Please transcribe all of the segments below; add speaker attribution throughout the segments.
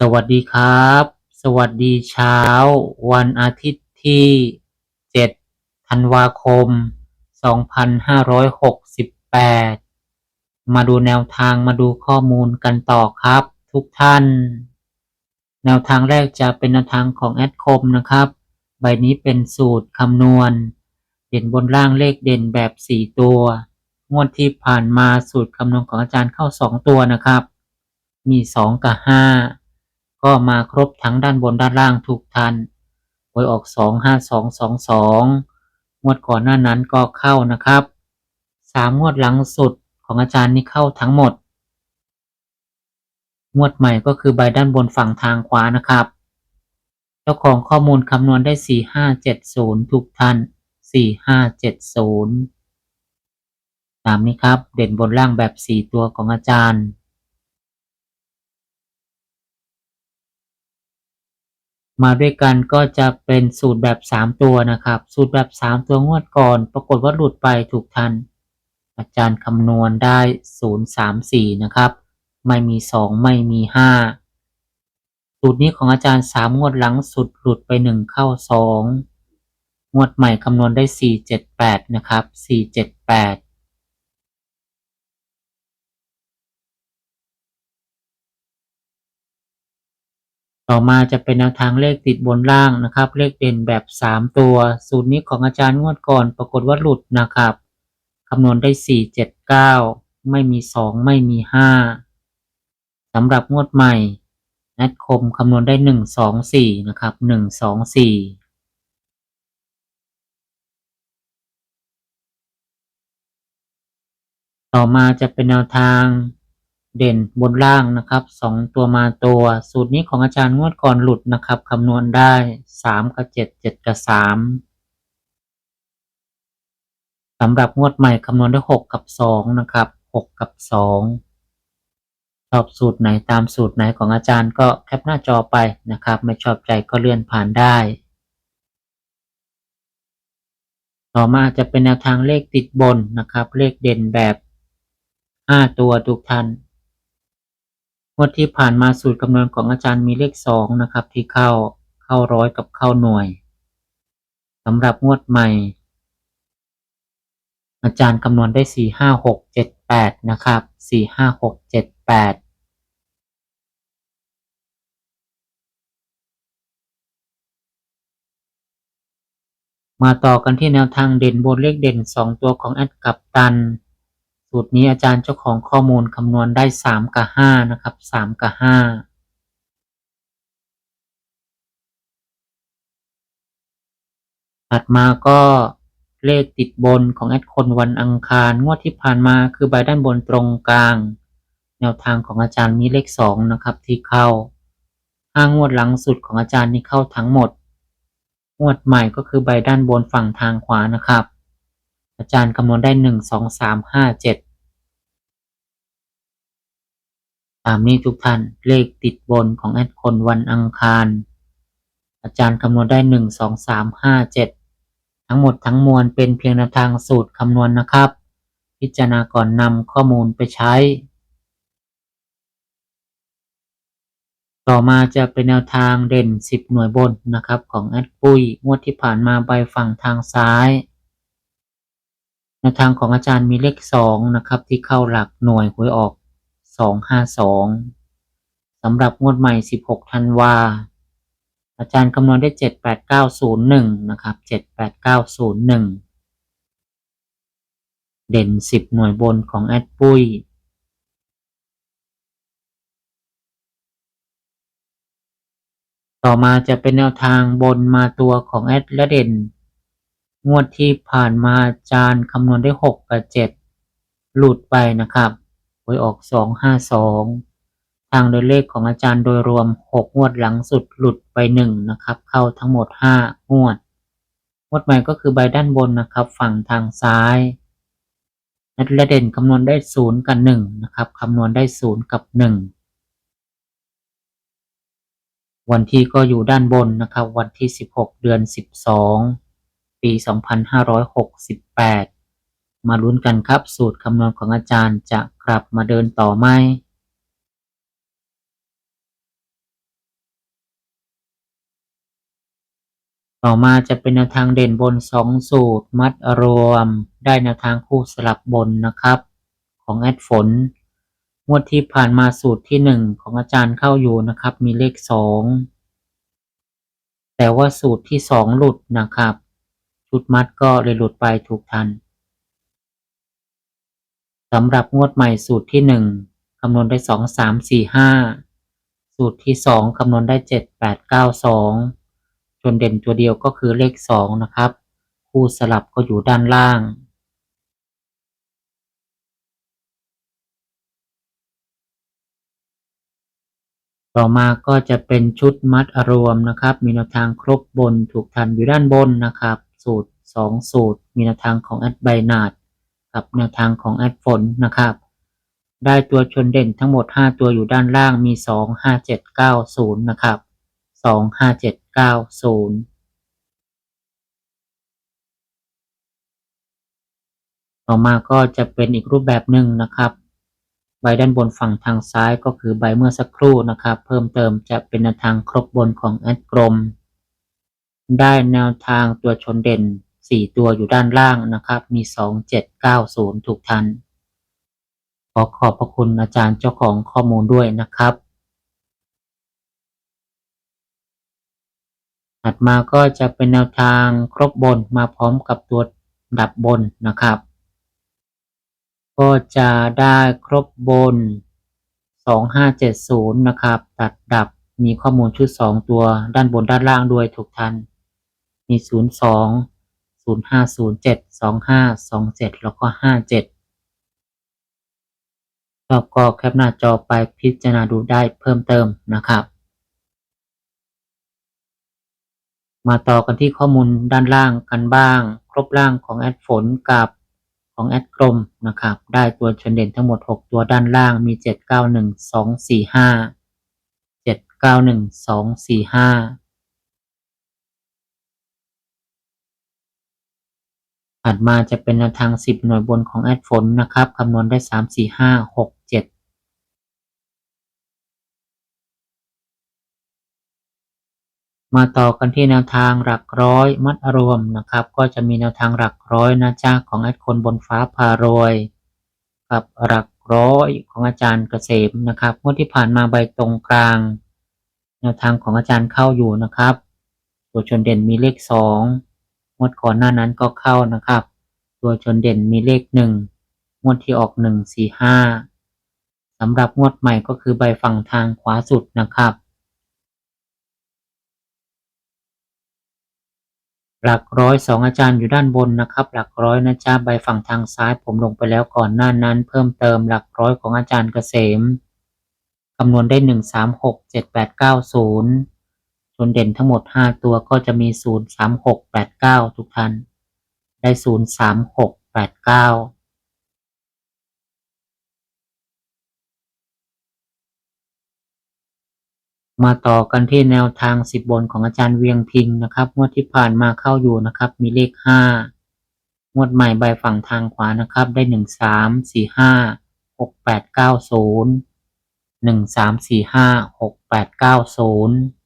Speaker 1: สวัสดีครับ สวัสดีเช้า วันอาทิตย์ที่ 7 ธันวาคม 2568 มาดูแนวทางมาดูข้อมูลกันต่อครับ ทุกท่าน แนวทางแรกจะเป็นแนวทางของแอดคมนะครับ ใบนี้เป็นสูตรคำนวณ เด่นบนล่างเลขเด่นแบบ 4 ตัว งวดที่ผ่านมาสูตรคำนวณของอาจารย์เข้า 2 ตัวนะครับ มี 2 กับ 5 ก็มาครบทั้งด้านบนด้านล่างทุกทันหวยออก2 5 2 2 2งวดก่อนหน้านั้นก็เข้านะครับ3งวดหลังสุดของอาจารย์นี่เข้าทั้งหมด งวดใหม่ก็คือใบด้านบนฝั่งทางขวานะครับ เจ้าของข้อมูลคำนวณได้4570ทุกท่าน4570ตามนี้ครับ เด่นบนล่างแบบ4ตัวของอาจารย์ มาด้วยกันก็จะเป็นสูตรแบบ 3 ตัวนะครับ สูตรแบบ 3 ตัวงวดก่อน ปรากฏว่าหลุดไปถูกทัน อาจารย์คำนวณได้ 034 นะครับ ไม่มี 2 ไม่มี 5 สูตรนี้ของอาจารย์ 3 งวดหลังสุดหลุดไป 1 เข้า 2 งวดใหม่คำนวณได้ 478 นะครับ 478 ต่อมาจะเป็นแนวทางเลขติดบนล่างนะครับ เลขเด่นแบบ 3 ตัว สูตรนี้ของอาจารย์งวดก่อนปรากฏว่าหลุดนะครับคำนวณได้ 479 ไม่มี 2 ไม่มี 5สำหรับงวดใหม่แอดคมคำนวณได้ 124 นะครับ 124ต่อมาจะเป็นแนวทาง เด่นบนล่างนะครับสองตัวมาตัว สูตรนี้ของอาจารย์งวดก่อนหลุดนะครับคำนวณได้สามกับเจ็ดเจ็ดกับสามสำหรับงวดใหม่คำนวณได้หกกับสองนะครับหกกับสองชอบสูตรไหนตามสูตรไหนของอาจารย์ก็แคปหน้าจอไปนะครับ ไม่ชอบใจก็เลื่อนผ่านได้ ต่อมาจะเป็นแนวทางเลขติดบนนะครับ เลขเด่นแบบห้าตัวทุกท่าน งวดที่ผ่านมาสูตรคำนวณของอาจารย์มีเลขสองนะครับ ที่เข้าเข้าร้อยกับเข้าหน่วยสำหรับงวดใหม่ อาจารย์คำนวณได้สี่ห้าหกเจ็ดแปดนะครับสี่ห้าหกเจ็ดแปดมาต่อกันที่แนวทางเด่นบนเลขเด่นสองตัวของแอดกับตัน สูตรนี้อาจารย์เจ้าของข้อมูลคำนวณได้สามกับห้านะครับสามกับห้าถัดมาก็เลขติดบนของแอดคนวันอังคาร งวดที่ผ่านมาคือใบด้านบนตรงกลาง แนวทางของอาจารย์มีเลขสองนะครับที่เข้าห้างวดหลังสุดของอาจารย์นี่เข้าทั้งหมด งวดใหม่ก็คือใบด้านบนฝั่งทางขวานะครับ อาจารย์คำนวณได้หนึ่งสองสามห้าเจ็ด ตามนี้ทุกท่านเลขติดบนของแอดคนวันอังคาร อาจารย์คำนวณได้หนึ่งสองสามห้าเจ็ดทั้งหมดทั้งมวลเป็นเพียงแนวทางสูตรคำนวณนะครับ พิจารณาก่อนนำข้อมูลไปใช้ ต่อมาจะเป็นแนวทางเด่น 10 หน่วยบนนะครับ ของแอดปุ้ยงวดที่ผ่านมาใบฝั่งทางซ้ายแนวทางของอาจารย์มีเลข 2 นะครับ ที่เข้าหลักหน่วยหวยออก 252สำหรับงวดใหม่ 16 ธันวา อาจารย์คำนวณได้ 78901 นะครับ 78901 เด่น 10 หน่วยบนของแอดปุ้ยต่อมาจะเป็นแนวทางบนมาตัวของแอดและเด่น งวดที่ผ่านมาอาจารย์คำนวณได้ 6 กับ 7 หลุดไปนะครับ หวยออก252ททางโดยเลขของอาจารย์โดยรวม6งวดหลังสุดหลุดไป1นะครับ เข้าทั้งหมด5งวดงวดใหม่ก็คือใบด้านบนนะครับ ฝั่งทางซ้ายนัดและเด่นคำนวณได้0กับ1นะครับคำนวณได้0กับ1วันที่ก็อยู่ด้านบนนะครับ วันที่ 16 เดือน 12 ปี 2568 มาลุ้นกันครับ สูตรคำนวณของอาจารย์จะ กลับมาเดินต่อไหมต่อมาจะเป็นแนวทางเด่นบน 2 สูตร มัดรวม ได้แนวทางคู่สลับบนนะครับ ของแอดฝนงวดที่ผ่านมาสูตรที่ 1 ของอาจารย์เข้าอยู่นะครับ มีเลข 2 แต่ว่าสูตรที่ 2 หลุดนะครับ ชุดมัดก็เลยหลุดไปถูกทัน สำหรับงวดใหม่สูตรที่1คำนวณได้2 3 4 5สูตรที่2คำนวณได้7 8 9 2จนเด่นตัวเดียวก็คือเลข2นะครับ คู่สลับก็อยู่ด้านล่างต่อมาก็จะเป็นชุดมัดรวมนะครับ มีแนวทางครบบนถูกทันอยู่ด้านบนนะครับ สูตร 2 สูตร มีแนวทางของแอดไบนาด กับแนวทางของแอดฝนนะครับ ได้ตัวชนเด่นทั้งหมด 5 ตัวอยู่ด้านล่างมี 2 5 7 9 0 นะครับ 2 5 7 9 0ต่อมาก็จะเป็นอีกรูปแบบหนึ่งนะครับ ใบด้านบนฝั่งทางซ้ายก็คือใบเมื่อสักครู่นะครับ เพิ่มเติมจะเป็นแนวทางครบบนของแอดกลมได้แนวทางตัวชนเด่น 4ตัวอยู่ด้านล่างนะครับ มี2 7 9 0ถูกทัน ขอขอบพระคุณอาจารย์เจ้าของข้อมูลด้วยนะครับถัดมาก็จะเป็นแนวทางครบบนมาพร้อมกับตัวดับบนนะครับ ก็จะได้ครบบน 2570 นะครับ ตัดดับมีข้อมูลชุด 2 ตัวด้านบนด้านล่างด้วยถูกทัน มี 02 0507 2527 แล้วก็ 57แล้วก็แคปหน้าจอไปพิจารณาดูได้เพิ่มเติมนะครับ มาต่อกันที่ข้อมูลด้านล่างกันบ้าง ครบล่างของแอดฝนกับของแอดกลมนะครับ ได้ตัวชนเด่นทั้งหมด 6 ตัวด้านล่างมี 7 9 1 2 4 5 7 9 1 2 4 5 ถัดมาจะเป็นแนวทาง 10 หน่วยบนของแอดฝนนะครับคำนวณได้ 3 4 5 6 7มาต่อกันที่แนวทางหลักร้อยมัดรวมนะครับ ก็จะมีแนวทางหลักร้อยนะจ้าของแอดคนบนฟ้าพารวย กับหลักร้อยของอาจารย์เกษมนะครับงวดที่ผ่านมาใบตรงกลาง แนวทางของอาจารย์เข้าอยู่นะครับ ตัวชนเด่นมีเลขสอง งวดก่อนหน้านั้นก็เข้านะครับ ตัวชนเด่นมีเลขหนึ่งงวดที่ออกหนึ่งสี่ห้าสำหรับงวดใหม่ก็คือใบฝั่งทางขวาสุดนะครับ หลักร้อยสองอาจารย์อยู่ด้านบนนะครับ หลักร้อยนะจ๊ะใบฝั่งทางซ้ายผมลงไปแล้วก่อนหน้านั้น เพิ่มเติมหลักร้อยของอาจารย์เกษมคำนวณได้หนึ่งสามหกเจ็ดแปดเก้าศูนย์ จนเด่นทั้งหมด 5 ตัวก็จะมี 0 3 6 8 9 ทุกท่าน ได้ 0 3 6 8 9 มาต่อกันที่แนวทาง 10 บนของอาจารย์เวียงพิงนะครับงวดที่ผ่านมาเข้าอยู่นะครับ มีเลข 5 งวดใหม่ใบฝั่งทางขวานะครับ ได้ 1 3 4 5 6 8 9 0 1 3 4 5 6 8 9 0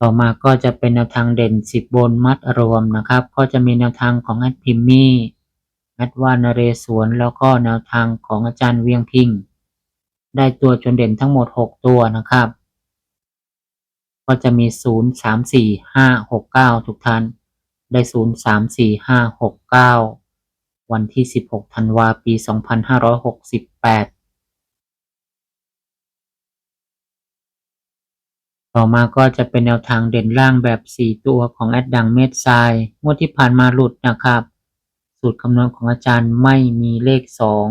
Speaker 1: ต่อมาก็จะเป็นแนวทางเด่นสิบบนมัดรวมนะครับ ก็จะมีแนวทางของแอดพิมมี่แอดวานเรศวรแล้วก็แนวทางของอาจารย์เวียงพิง ได้ตัวจนเด่นทั้งหมด 6 ตัวนะครับ ก็จะมี 0 3 4 5 6 9 ทุกท่าน ได้ 0 3 4 5 6 9 วันที่ 16 ธันวาปี 2568 ต่อมาก็จะเป็นแนวทางเด่นล่างแบบ 4 ตัวของแอดดังเม็ดทรายงวดที่ผ่านมาหลุดนะครับ สูตรคำนวณของอาจารย์ไม่มีเลขสอง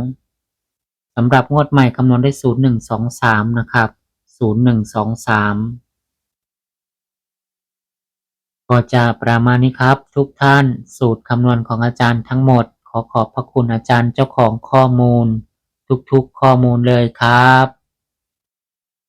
Speaker 1: สำหรับงวดใหม่คำนวณได้ศูนย์หนึ่งสองสามนะครับศูนย์หนึ่งสองสามก็จะประมาณนี้ครับ ทุกท่านสูตรคำนวณของอาจารย์ทั้งหมด ขอขอบพระคุณอาจารย์เจ้าของข้อมูล ทุกๆข้อมูลเลยครับ